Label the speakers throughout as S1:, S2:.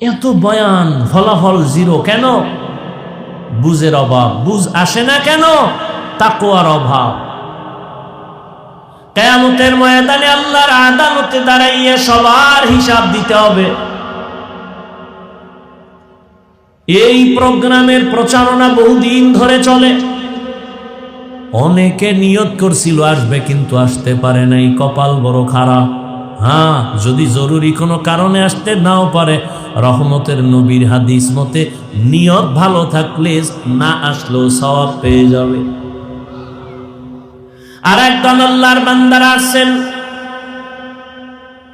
S1: এত বয়ান, ফলাফল জিরো কেন? বুঝের অভাব, বুঝ আসে না কেন? তাকুয়ার অভাব। কেয়ামতের ময়দানে আল্লাহর আদালতে দাঁড়াইয়ে সবার হিসাব দিতে হবে। এই প্রোগ্রামের প্রচারণা বহুদিন ধরে চলে। অনেকে নিয়ত করছিল, আসবে কিন্তু আসতে পারে নাই, কপাল বড় খারাপ। হ্যাঁ যদি জরুরি কোনো কারণে আসতে নাও পারে, রহমতের নবীর হাদিস মতে, নিয়ত ভালো থাকলে না আসলেও সওয়াব পেয়ে যাবে। আর একদল আল্লাহর বান্দারা আসছেন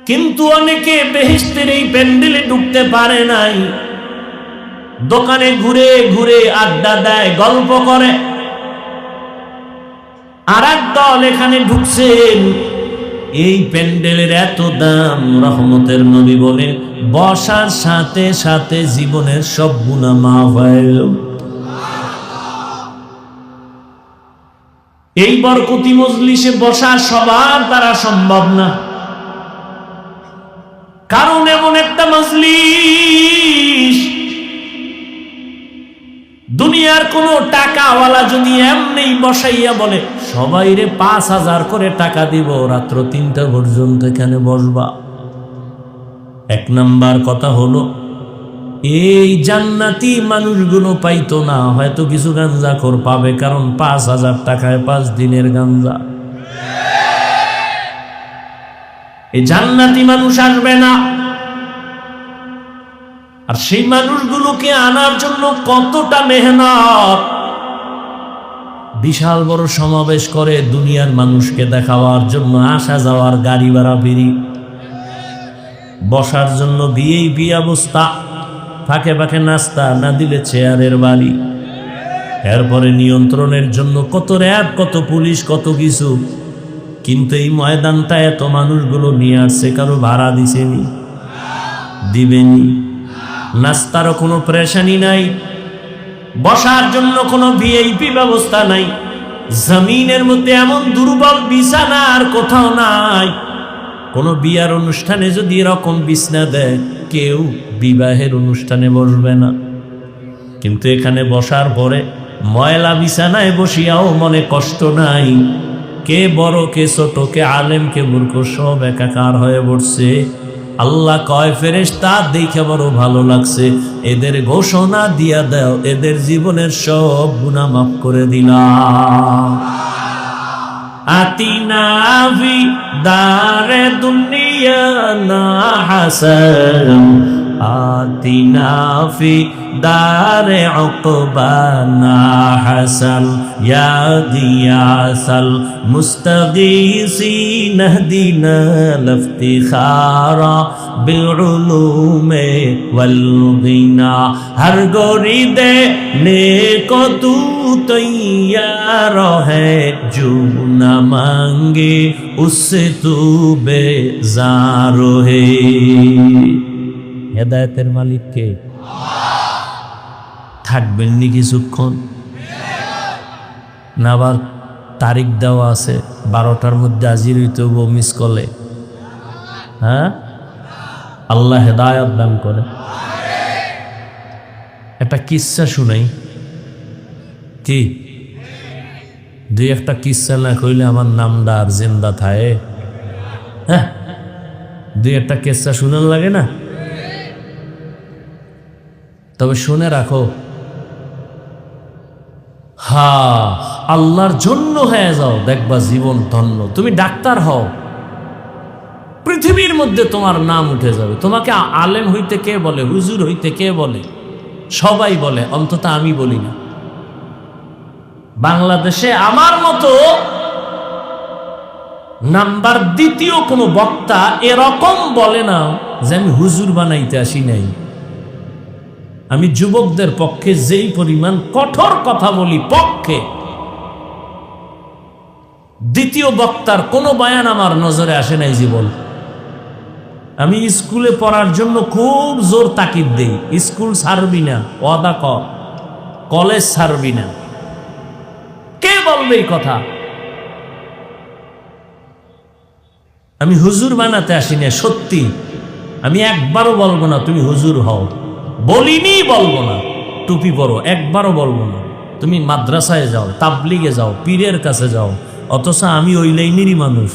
S1: কিন্তু অনেকে বেহেস্তের এই প্যান্ডেলে ঢুকতে পারে নাই। দোকানে ঘুরে ঘুরে আড্ডা দেয়, গল্প করে। আর এক দল এখানে ঢুকছেন। এই প্যান্ডেলের এত দাম, রহমতের নবী বলেন, বসার সাথে সাথে জীবনের সব গুণা মাফ হয়ে এই বরকতি মজলিসে বসা সবার দ্বারা সম্ভব না। কারণ এমন একটা মজলিস, দুনিয়ার কোন টাকাওয়ালা যদি এমনি বসাইয়া বলে সবাই রে পাঁচ হাজার করে টাকা দিব, রাত্র তিনটা পর্যন্ত এখানে বসবা। এক নাম্বার কথা হলো, এই জান্নাতি মানুষগুলো পাইতো না, হয়তো কিছু গাঞ্জা কর পাবে, কারণ পাঁচ হাজার টাকায় পাঁচ দিনের গাঞ্জা। এই জান্নাতি মানুষ আসবে না। আর সেই মানুষগুলোকে আনার জন্য কতটা মেহনত বিশাল বড় সমাবেশ করে দুনিয়ার মানুষকে দেখাবার জন্য আসা যাওয়ার গাড়ি ভাড়া ফিরি। বসার জন্য বিয়ে অবস্থা। ফাঁকে ফাঁকে নাস্তা না দিলে চেয়ারের বাড়ি। এরপরে নিয়ন্ত্রণের জন্য কত র্যাব, কত পুলিশ, কত কিছু। কিন্তু এই ময়দানটা এত মানুষগুলো নিয়ে আসছে, কারও ভাড়া দিছেনি, দিবেনি। নাস্তারও কোনো প্রেশানি নাই। বসার জন্য কোনো ভিআইপি ব্যবস্থা নাই। জমিনের মধ্যে এমন দুর্বল বিছানা আর কোথাও নাই। কোনো বিয়ার অনুষ্ঠানে যদি এরকম বিছনা দেয়, কেউ বিবাহের অনুষ্ঠানে বসবে না। কিন্তু এখানে বসার পরে ময়লা বিছানায় বসিয়াও মনে কষ্ট নাই। কে বড়, কে ছোট, কে আলেম, কে মূর্খ, সব একাকার হয়ে পড়ছে আল্লাহ কয় ফেরেস তা দেখে বড় ভালো লাগছে। এদের ঘোষণা দিয়া দাও, এদের জীবনের সব গুণা মাফ করে দিলাম। আতিনাভি দারে দুনিয়া না হাসান। آتنا فی دار عقبانا حسن یا دیاسل مستغیسی نہدینا لفتخارا بالعلوم والغنا ہر گوری دے نیکو تو تیار ہے جو نہ مانگے اس سے تو بے زارو ہے কে থাকবেন নি কিছুক্ষণ। না আবার তারিখ দেওয়া আছে, বারোটার মধ্যে হাজির হইতে হব মিস করলে হ্যাঁ? আল্লাহ হেদায়ত দান করে। একটা কিচ্ছা শুনাই। কি? দুই একটা কিচ্ছা না কইলে আমার নামটা আর জিন্দা থাকে হ্যাঁ? দুই একটা কিচ্ছা শুনার লাগে না? তবে শুনে রাখো, হা, আল্লাহর জন্য হয়ে যাও, দেখবা জীবন ধন্য। তুমি ডাক্তার হও, পৃথিবীর মধ্যে তোমার নাম উঠে যাবে। তোমাকে আলেম হইতে কে বলে, হুজুর হইতে কে বলে? সবাই বলে, অন্তত আমি বলি না। বাংলাদেশে আমার মতো নাম্বার দ্বিতীয় কোনো বক্তা এরকম বলে না যে আমি হুজুর বানাইতে আসি নাই। আমি যুবকদের পক্ষে যেই পরিমাণ কঠোর কথা বলি, পক্ষে, দ্বিতীয় বক্তার কোনো বয়ান আমার নজরে আসে নাই জীবন। আমি স্কুলে পড়ার জন্য খুব জোর তাকিদ দিই। স্কুল ছাড়বি না, ওয়াদা কর। কলেজ ছাড়বি না। কে বলবে এই কথা? আমি হুজুর বানাতে আসি না, সত্যি। আমি একবারও বলব না, তুমি হুজুর হও। বলিনি বলব না। টুপি পরো, একবারও বলব না। তুমি মাদ্রাসায় যাও, তাবলিগে যাও, পীরের কাছে যাও, অথচ আমি ওই লাইনেরই মানুষ।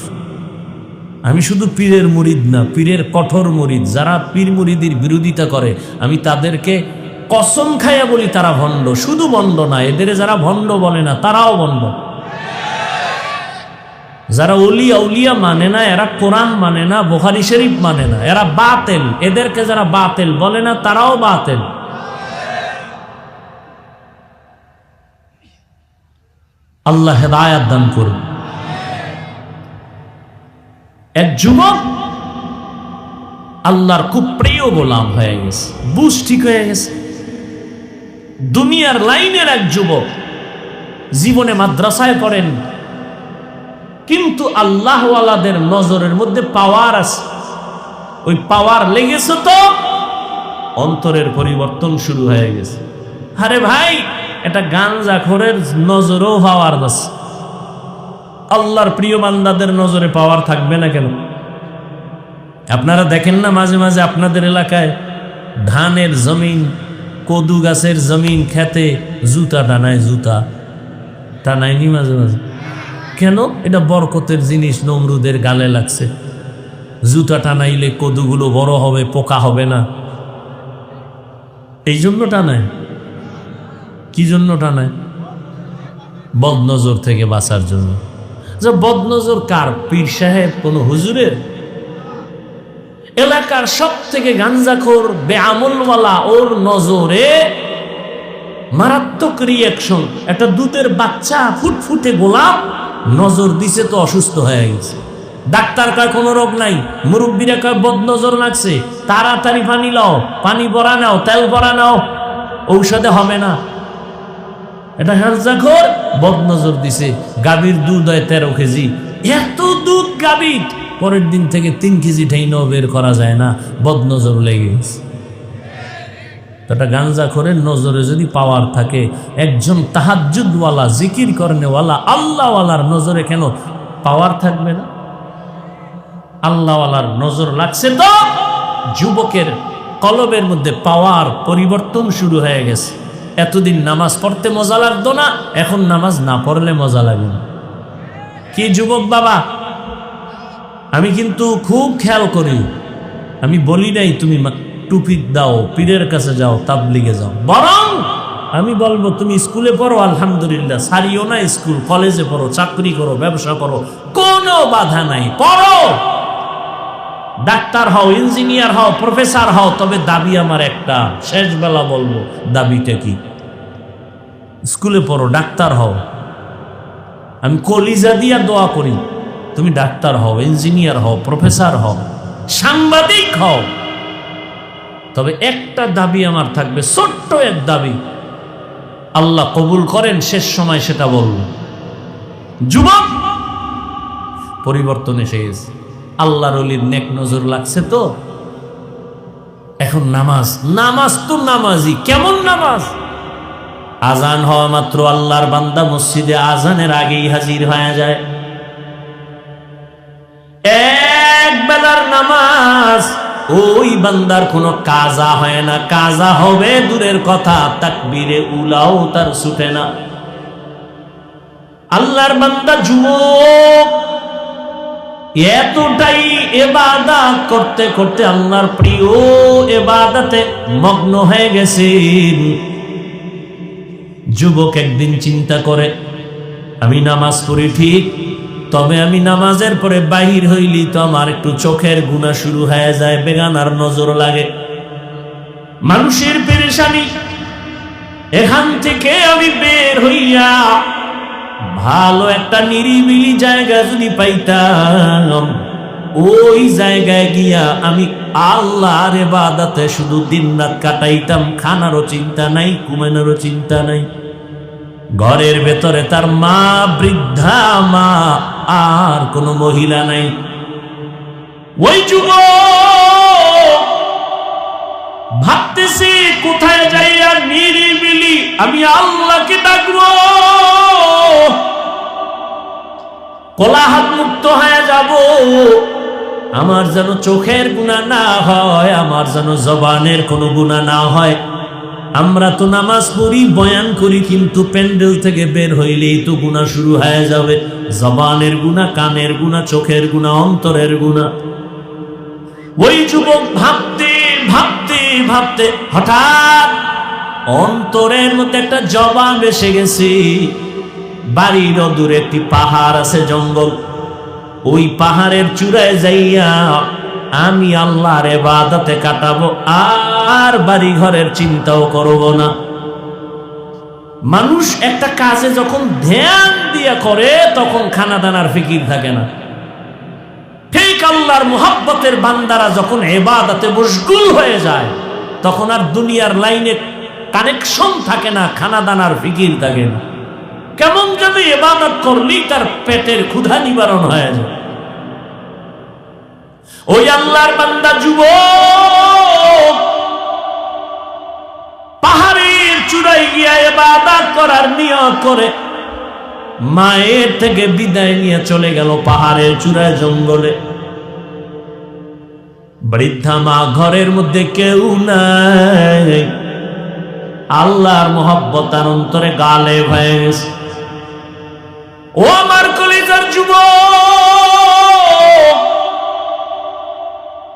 S1: আমি শুধু পীরের মুরিদ না, পীরের কঠোর মুরিদ। যারা পীর মুরিদির বিরোধিতা করে, আমি তাদেরকে কসম খাইয়া বলি তারা ভণ্ড। শুধু ভণ্ড না, এদের যারা ভণ্ড বলে না, তারাও ভণ্ড। যারা অলি উলিয়া মানে না, এরা কোরআন মানে না, বোখারি শরীফ মানে না। এরা বাতেল। এদেরকে যারা বাতেল বলে না, তারাও বাতেল। আল্লাহ হেদায়াত দান করুন। এক যুবক আল্লাহর খুব প্রিয় গোলাম হয়ে গেছে, বুঝ ঠিক হয়ে গেছে। দুনিয়ার লাইনের এক যুবক জীবনে মাদ্রাসায় পড়েন কিন্তু আল্লাহওয়ালাদের নজরের মধ্যে পাওয়ার আছে। ওই পাওয়ার লেগেছে তো অন্তরের পরিবর্তন শুরু হয়ে গেছে। আরে ভাই, এটা গাঞ্জা খোরের নজরেও পাওয়ার আছে আল্লাহর প্রিয় বান্দাদের নজরে পাওয়ার থাকবে না কেন? আপনারা দেখেন না মাঝে মাঝে আপনাদের এলাকায় ধানের জমিন, কদু গাছের জমিন, খেতে জুতা টানায় জুতা। টানায়নি মাঝে মাঝে? কেন? এটা বরকতের জিনিস নমরুদের গালে লাগছে। জুতা টানাইলে কদুগুলো বড় হবে, পোকা হবে না। এই জন্য টানায়। কি জন্য টানায়? বদনজর থেকে বাঁচার জন্য। যে বদনজর কার? পীর সাহেব? কোন হুজুরের? এলাকার সব থেকে গাঞ্জাখোর, বেআমলওয়ালা, ওর নজরে মারাত্মক রিয়াকশন একটা দুধের বাচ্চা, ফুটফুটে গোলাপ নজর দিছে তো অসুস্থ হয়ে গেছে। ডাক্তার কয়, কোনো রোগ নাই। মুরব্বীরা কয়, বদনজর লাগছে। তাড়াতাড়ি পানি লাও। পানি ভরা নাও। তেল ভরা নাও। ঔষধে হবে না। এটা হারজাখর বদনজর দিছে। গাভীর দুধ হয় তেরো কেজি। এত দুধ গাভীর? পরের দিন থেকে তিন কেজি ঠাইনাও বের করা যায় না। বদনজর লেগে গেছে। এটা গাঞ্জা করে নজরে যদি পাওয়ার থাকে, একজন তাহাজুদওয়ালা জিকির করেনেওয়ালা, আল্লাহওয়ালার নজরে কেন পাওয়ার থাকবে না? আল্লাহওয়ালার নজর লাগছে তো যুবকের কলবের মধ্যে পাওয়ার পরিবর্তন শুরু হয়ে গেছে। এতদিন নামাজ পড়তে মজা লাগতো না, এখন নামাজ না পড়লে মজা লাগে না। কি যুবক বাবা? আমি কিন্তু খুব খেয়াল করি, আমি বলি নাই তুমি টুপি দাও, পীরের কাছে যাও, তাবলিগে যাও। বরং আমি বলব, তুমি স্কুলে পড়ো, আলহামদুলিল্লাহ। সারিও না স্কুল, কলেজে পড়ো, চাকরি করো, ব্যবসা করো, কোনো বাধা নাই। পড়ো! ডাক্তার হও, ইঞ্জিনিয়ার হও, প্রফেসর হও, তবে দাবি আমার একটা। শেষ বেলা বলব, দাবিটা কি? স্কুলে পড়ো, ডাক্তার হও। আমি কলিজা দিয়া দোয়া করি, তুমি ডাক্তার হও, ইঞ্জিনিয়ার হও, প্রফেসর হও, সাংবাদিক হও। তবে একটা দাবি আমার থাকবে, ছোট্ট এক দাবি। আল্লাহ কবুল করেন, শেষ সময় সেটা বলব যুবক, পরিবর্তন এসে গেছে। আল্লাহর অলির নেক নজর লাগছে তো? এখন নামাজ নামাজ তো নামাজি কেমন নামাজ? আজান হওয়া মাত্র আল্লাহর বান্দা মসজিদে আজানের আগেই হাজির হয়ে যায়। বান্দার কোনো কাজা হয় না। কাজা হবে দূরের কথা, তাকবীরে উলাও তার ছুটে না। আল্লাহর বান্দা যুবক, এতটাই এবাদাত করতে করতে আল্লাহর প্রিয় এবাদাতে মগ্ন হয়ে গেছেন যুবক একদিন চিন্তা করে, আমি নামাজ পড়ি ঠিক? তবে আমি নামাজের পরে বাহির হইলি তো আমার একটু চোখের গুণা শুরু হয়ে যায়, বেগানার নজর লাগে। মানুষের পেরেশানি, এখান থেকে আমি বের হইয়া ভালো একটা নিরিবিলি জায়গা যদি পাইতাম, ওই জায়গায় গিয়া আমি আল্লাহর বাদাতে শুধু দিন রাত কাটাইতাম, খানারও চিন্তা নাই, ঘুমানোরও চিন্তা নাই। ঘরের ভেতরে তার মা, বৃদ্ধা মা, আর কোনো মহিলা নাই। ওই যুগ ভাবতেছি, কোথায় যাই আর নিরিবিলি, আমি আল্লাহকে ডাকবো। কোলাহাত মুক্ত হয়ে যাব। আমার যেন চোখের গুণা না হয়, আমার যেন জবানের কোনো গুণা না হয়। আমরা তো নামাজ পড়ি, বয়ান করি, কিন্তু প্যান্ডেল থেকে বের হইলেই তো গুণা শুরু হয়ে যাবে। জবানের গুণা কানের গুণা চোখের গুণা অন্তরের গুণা ওই যুবক ভাবতে ভাবতে ভাবতে হঠাৎ অন্তরের মধ্যে একটা জবাব এসে গেছে। বাড়ির দূরে একটি পাহাড় আছে জঙ্গল। ওই পাহাড়ের চূড়ায় যাইয়া আমি আল্লাহর এবাদতে কাটাবো, আর বাড়ি ঘরের চিন্তাও করব না। মানুষ একটা কাজে যখন ধ্যান দিয়া করে, তখন খানা দানার ফিকির থাকে না। ঠিক আল্লাহর মুহাব্বতের বান্দারা যখন এবাদাতে মশগুল হয়ে যায়, তখন আর দুনিয়ার লাইনে কানেকশন থাকে না খানা দানার ফিকির থাকে না। কেমন যেন এবাদত করলেই তার পেটের ক্ষুধা নিবারণ হয়ে যায়। ওই আল্লাহর বান্দা যুব পাহাড়ের চূড়ায় গিয়া এবাদত করার নিয়ত করে মায়ের থেকে বিদায় নিয়ে চলে গেল পাহাড়ের চূড়ায় জঙ্গলে। বৃদ্ধা মা ঘরের মধ্যে কেউ নাই। আল্লাহর মোহব্বত তার অন্তরে গালে গেছে। ও আমার কলিজার যুব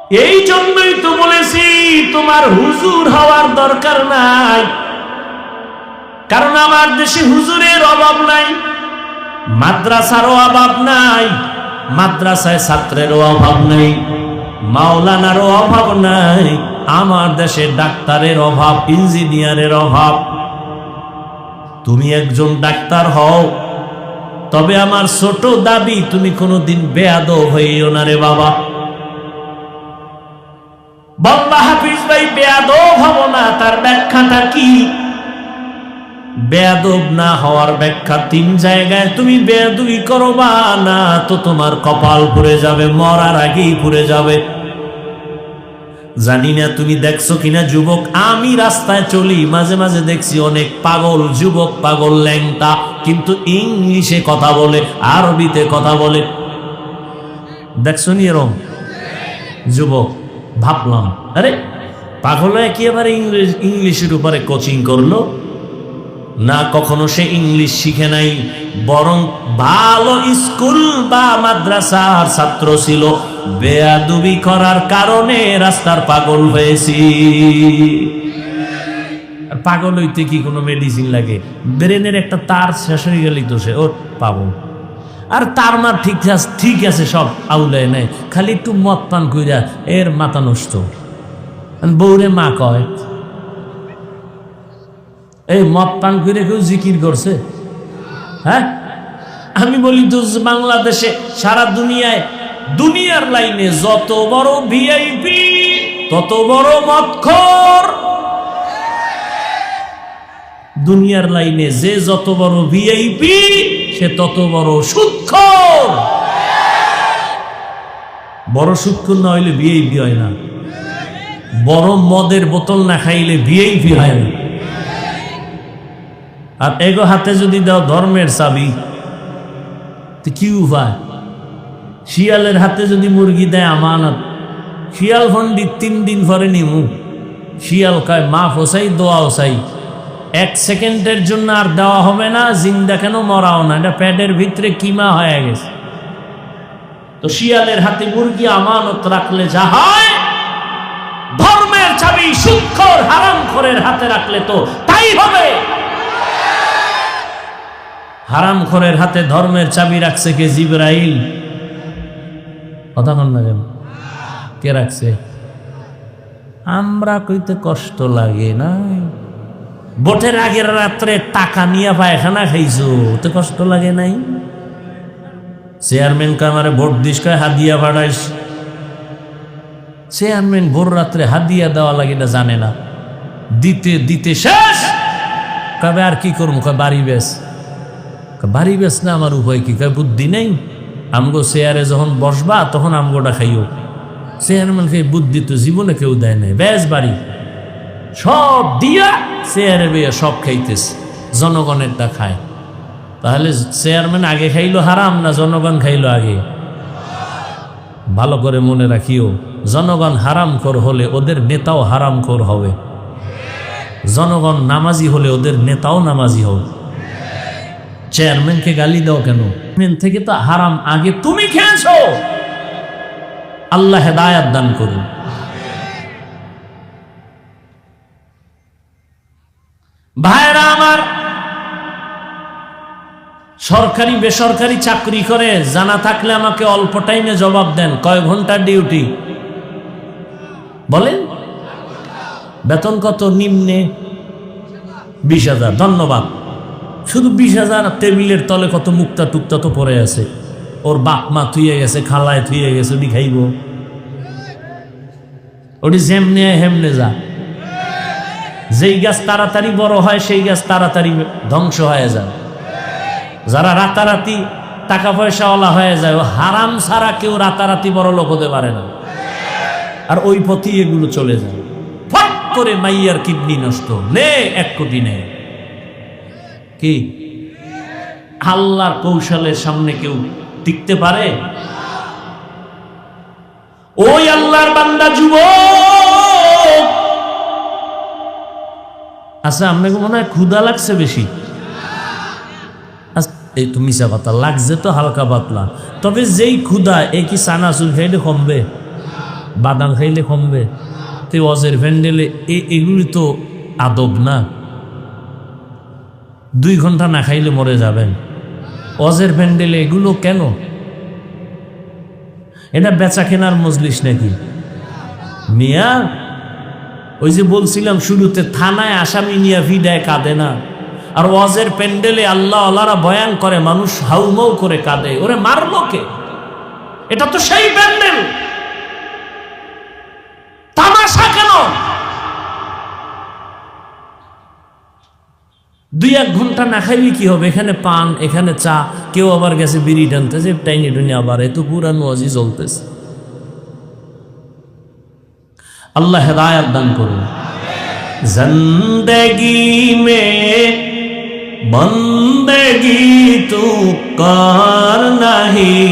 S1: এই জন্যই তো বলেছি, তোমার হুজুর হওয়ার দরকার নাই। কারণ আমার দেশে হুজুরের অভাব নাই, মাদ্রাসারও অভাব নাই, মাদ্রাসায় ছাত্রেরও অভাব নেই, মাওলানারও অভাব নাই, আমার দেশে ডাক্তারের অভাব, ইঞ্জিনিয়ারের অভাব। তুমি একজন ডাক্তার হও, তবে আমার ছোট দাবি, তুমি কোনোদিন বেয়াদ হইও না রে বাবা। বল্লা হাফিজ ভাই বেয়াদ হব না, তার ব্যাখ্যাটা কি? বেয়াদব না হওয়ার ব্যাখ্যা তিন জায়গায়, তুমি বেয়াদুই করো বা না, তো তোমার কপাল পুড়ে যাবে, মরার আগেই পুড়ে যাবে। জানি না তুমি দেখছ কিনা, যুবক, আমি রাস্তায় চলি, মাঝে মাঝে দেখছি অনেক পাগল, যুবক পাগল, ল্যাংটা, কিন্তু ইংলিশে কথা বলে, আরবিতে কথা বলে। দেখছ নি এরম? যুবক ভাবলাম, আরে পাগল একেবারে ইংলিশ ইংলিশের উপরে কোচিং করল। না, কখনো সে ইংলিশ শিখে নাই, বরং ভালো স্কুল বা মাদ্রাসার ছাত্র ছিল। বেয়াদুবি করার কারণে রাস্তার পাগল হয়েছি। পাগল হইতে কি কোনো মেডিসিন লাগে? ব্রেনের একটা তার শেষ হয়ে গেলেই তো সে ও পাবো আর তার মা ঠিক আছে ঠিক আছে সব আউলায় নেই। খালি একটু মদ পান কইরা এর মাথা নষ্ট। বৌরে মা কয়, এই মদ পান করে কেউ জিকির করছে? হ্যাঁ? আমি বলি, তো বাংলাদেশে, সারা দুনিয়ায়, দুনিয়ার লাইনে যত বড় ভিআইপি তত বড় মদখর। দুনিয়ার লাইনে যে যত বড় ভিআইপি সে তত বড় সুৎখর। বড় সুৎখর না হইলে ভিআইপি হয় না। বড় মদের বোতল না খাইলে ভিআইপি হয় না। আর এগো হাতে যদি দাও ধর্মের চাবি, তো কি উপায়? শিয়ালের হাতে যদি মুরগি দেয় আমানত, শিয়াল ফন্ডি তিন দিন পরে নিমু। শিয়াল কয়, মা, ফসাই দোয়া ওসাই এক সেকেন্ডের জন্য আর দেওয়া হবে না, জিন্দা কেন মরাও না? এটা প্যাডের ভিতরে কিমা হয়ে গেছে। তো শিয়ালের হাতে মুরগি আমানত রাখলে যা হয়, ধর্মের চাবি সুক্ষর হারাম খরের হাতে রাখলে তো তাই হবে। হারাম খরের হাতে ধর্মের চাবি রাখছে কে জিব্রাইল? কথা না কেন? কে রাখছে? আমরা কইতে কষ্ট লাগে না। ভোটের আগের রাত্রে টাকা নিয়ে পায়খানা খাইছো, তো কষ্ট লাগে নাই? চেয়ারম্যান কামারে ভোট দিস কয়, হাদিয়া ভাড়াইস চেয়ারম্যান ভোর রাত্রে হাদিয়া দেওয়া লাগে না জানে না। দিতে দিতে শেষ। কবে আর কি করব? কয়, বাড়ি বেশ। বাড়ি বেশ না, আমার উপায় কি? কয়, বুদ্ধি নেই। আমগো চেয়ারে যখন বসবা, তখন আমগোটা খাইও। চেয়ারম্যানকে বুদ্ধি তো জীবনে কেউ দেয় নাই। বেশ বাড়ি। সব দিয়া চেয়ারে বেয়ে সব খাইতেছে জনগণেরটা খায় তাহলে চেয়ারম্যান আগে খাইলো হারাম না জনগণ খাইলো আগে? ভালো করে মনে রাখিও, জনগণ হারামখোর হলে ওদের নেতাও হারামখোর হবে। জনগণ নামাজি হলে ওদের নেতাও নামাজি হবে। চেয়ারম্যানকে গালি দাও কেন? থেকে তো হারাম আগে তুমি খেয়েছো। আল্লাহ হেদায়াত দান করুন। ভাইরা আমার, সরকারি, বেসরকারি চাকরি করে, জানা থাকলে আমাকে অল্প টাইমে জবাব দেন। কয় ঘণ্টার ডিউটি? বলেন। বেতন কত? নিম্নে বিশ হাজার। ধন্যবাদ। শুধু বিশ হাজার টেবিলের তলে কত মুক্তা টুকতা তো পড়ে আছে। ওর বাপ মা থুয়ে গেছে, খালায় থুয়ে গেছে, ওটি খাইব। ওটি যেমনে হেমনে যা। যেই গাছ তাড়াতাড়ি বড় হয়, সেই গাছ তাড়াতাড়ি ধ্বংস হয়ে যায়। যারা রাতারাতি টাকা পয়সাওয়ালা হয়ে যায় হারাম ছাড়া কেউ রাতারাতি বড় লোক হতে পারে না। আর ওই পথই এগুলো চলে যায়। ফট করে মাইয়ার কিডনি নষ্ট নে এক কোটি নেই। কি? আল্লাহর কৌশলের সামনে কেউ টিকতে পারে? ওই আল্লাহর বান্দা যুবক! আচ্ছা আপনাকে মনে হয় ক্ষুদা লাগছে বেশি? আচ্ছা, এই তুমি মিশা কথা লাগছে তো হালকা পাতলা। তবে যেই ক্ষুদা এই কি সানা চানাচুর খাইলে কমবে? বাদাম খাইলে কমবে? তো অজের ভ্যান্ডেলে এগুলি তো আদব না। দুই ঘণ্টা না খাইলে মরে যাবেন। অজের প্যান্ডেলে এগুলো কেন? এটা বেচা কেনার মজলিস নাকি? মিয়া ওই যে বলছিলাম শুরুতে, থানায় আসামি নিয়ে ভিডায় কাঁদে না। আর ওয়াজের প্যান্ডেলে আল্লাহ আল্লাহরা বয়ান করে, মানুষ হাউমাউ করে কাঁদে। ওরে মারলো কে? এটা তো সেই প্যান্ডেল। তামাশা কেন? দুই এক ঘণ্টা না খাইলে কি হবে? এখানে পান, এখানে চা, কেউ আবার গেছে বিড়ি টানতেছে টাইনি টুনি আবার এত পুরানো অজি চলতেছে। اللہ ہدایت دن کرو۔ زندگی میں بندگی تو کار نہیں۔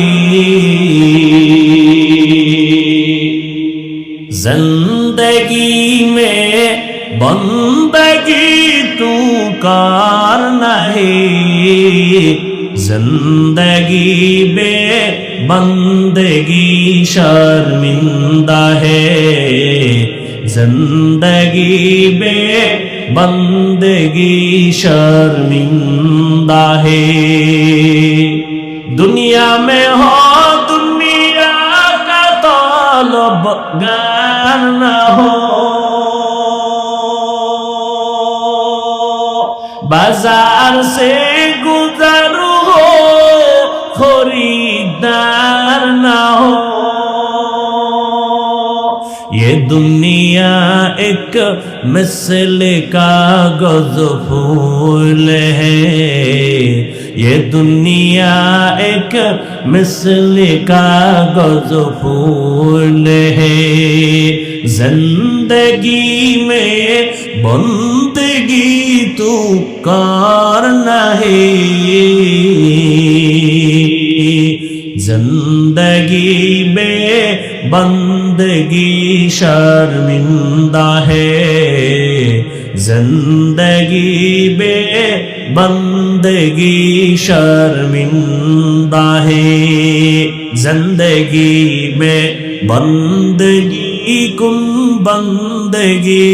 S1: زندگی میں بندگی تو کار نہیں۔ زندگی میں بندگی شرمندہ ہے زندگی بے بندگی شرمندہ ہے دنیا میں ہو دنیا کا طالب گار نہ ہو بازار سے ایک مثل کا گز پھول ہے۔ یہ دنیا ایک مثل کا گز پھول ہے۔ زندگی میں بندگی تو کار نہیں زندگی میں بندگی شرمندہ ہے زندگی بے بندگی شرمندہ ہے زندگی میں بندگی کم بندگی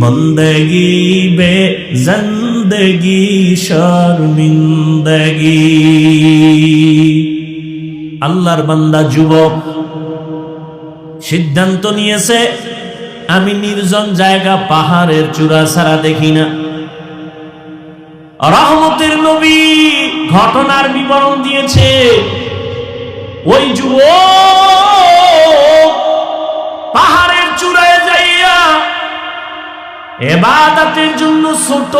S1: بندگی بے زندگی شرمندگی আল্লাহর বান্দা যুবক সিদ্ধান্ত নিয়েছে, আমি নির্জন জায়গা পাহাড়ের চূড়া ছাড়া দেখি না। রহমতের নবী ঘটনার বিবরণ দিয়েছে, ওই যুবক পাহাড়ের চূড়ায় যাইয়া এবাদাতের জন্য ছোট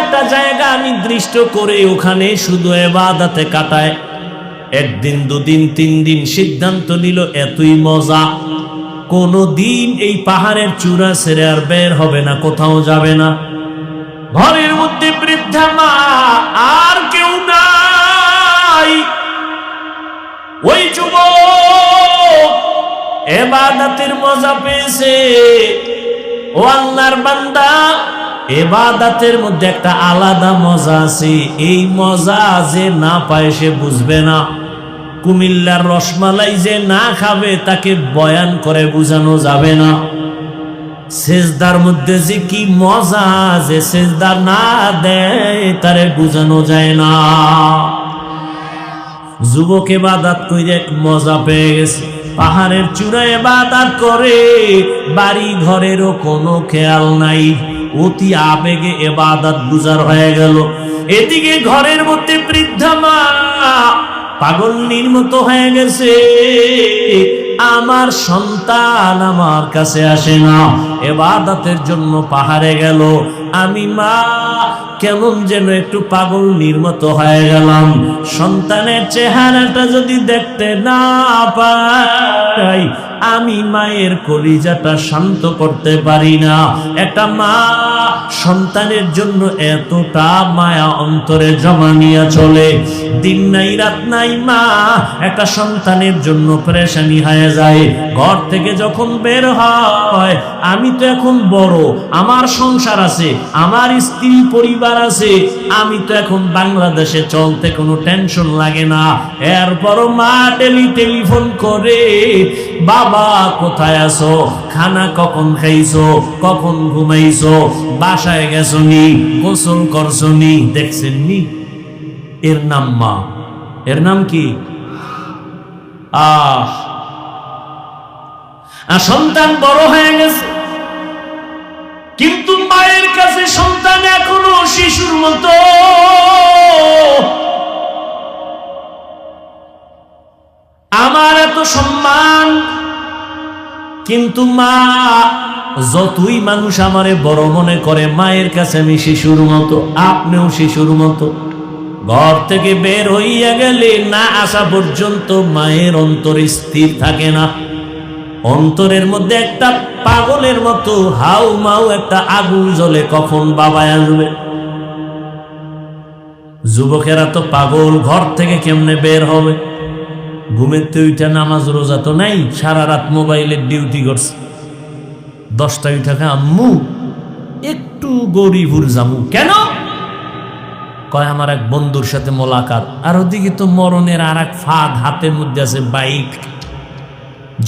S1: একটা জায়গা নির্দিষ্ট করে ওখানে শুধু এবাদাতে কাটায়। একদিন, দুদিন, তিন দিন সিদ্ধান্ত নিল, এতই মজা। কোনো দিন এই পাহাড়ের চূড়া ছেড়ে আর বের হবে না, কোথাও যাবে না। ঘরের মধ্যে বৃদ্ধা মা, আর কেউ নাই। ওই যুবক এবাদাতের মজা পেয়েছে। ও আল্লাহর বান্দা, এবাদাতের মধ্যে একটা আলাদা মজা আছে। এই মজা যে না পায় সে বুঝবে না। কুমিল্লার রসমালাই যে না খাবে, তাকে বয়ান করে বুঝানো যাবে না। সেজদার মধ্যে যে কি মজা যে সেজদার না দেয়, তারে বুঝানো যায় না। যুবকে বাদাত এক মজা পেয়ে গেছে। পাহাড়ের চূড়ায় বাদাত করে, বাড়ি ঘরেরও কোনো খেয়াল নাই। অতি আবেগে এবাদাত বুজার হয়ে গেল। এদিকে ঘরের মধ্যে বৃদ্ধা মা পাগল নির্মত হয়ে গেছে। আমার সন্তান আমার কাছে আসে না। এবাদাতের জন্য পাহাড়ে গেল। আমি মা, কেমন যেন একটু পাগল নির্মত হয়ে গেলাম। সন্তানের চেহারাটা যদি দেখতে না পাই, আমি মায়ের কলিজাটা শান্ত করতে পারি না। একটা মা সন্তানের জন্য এতটা মায়া অন্তরে জমা নিয়ে চলে। দিন নাই, রাত নাই, মা, একটা সন্তানের জন্য পরেশানি হয়ে যায়। ঘর থেকে যখন বের হয়, আমি তো এখন বড়, আমার সংসার আছে আমার স্ত্রী পরিবার আছে, আমি তো এখন বাংলাদেশে চলতে কোনো টেনশন লাগে না। এরপরও মা টেলি টেলিফোন করে, বাবা, কোথায় আছো? খানা কখন খাইছো? কখন ঘুমাইছো? বাসায় গেছো নি? গোসল করছ নি? দেখছেন নি? এর নাম মা। এর নাম কি? আহ। সন্তান বড় হয়ে গেছে। কিন্তু মায়ের কাছে সন্তান এখনও শিশুর মতো। আমার এত সম্মান, কিন্তু মা, যতই মানুষ আমারে বড় মনে করে, মায়ের কাছে আমি শিশুর মতো, আপনিও শিশুর মতো। ঘর থেকে বের হইয়া গেলে না আসা পর্যন্ত মায়ের অন্তর স্থির থাকে না। অন্তরের মধ্যে একটা পাগলের মতো হাউ মাউ একটা আগুন জ্বলে, কখন বাবা আসবে? যুবকেরা তো পাগল, ঘর থেকে কেমনে বের হবে? ঘুমের তো উঠা নামাজ রোজা তো নাই, সারা রাত মোবাইলের ডিউটি করছে। দশটা উঠাকে আম্মু, একটু গরিবুর জামু। কেন? কয়, আমার এক বন্ধুর সাথে মোলাকাত। আর ওদিকে তো মরণের আর এক ফাঁদ হাতের মধ্যে আছে বাইক।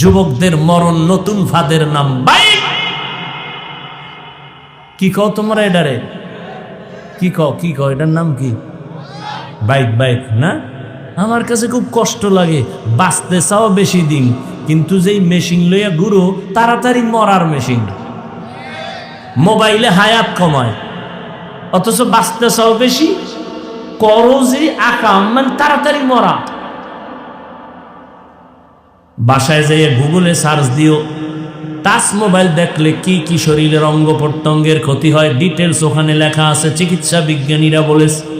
S1: যুবকদের মরণ নতুন ফাদের নাম বাইক কি কও তোমরা এটারে কি কও কি কও এটার নাম কি? বাইক বাইক, না? আমার কাছে খুব কষ্ট লাগে, বাঁচতে চাও বেশি দিন, কিন্তু যেই মেশিন লইয়া ঘুরো, তাড়াতাড়ি মরার মেশিন। মোবাইলে হায়াত কমায়, অথচ বাঁচতে চাও বেশি, করো যে আকাম মানে তাড়াতাড়ি মরা। বাসায় যেয়ে গুগলে সার্চ দিও। টাচ মোবাইল দেখলে কি কি শরীরের অঙ্গ প্রত্যঙ্গের ক্ষতি হয় ডিটেলস ওখানে লেখা আছে, চিকিৎসা বিজ্ঞানীরা বলেছে।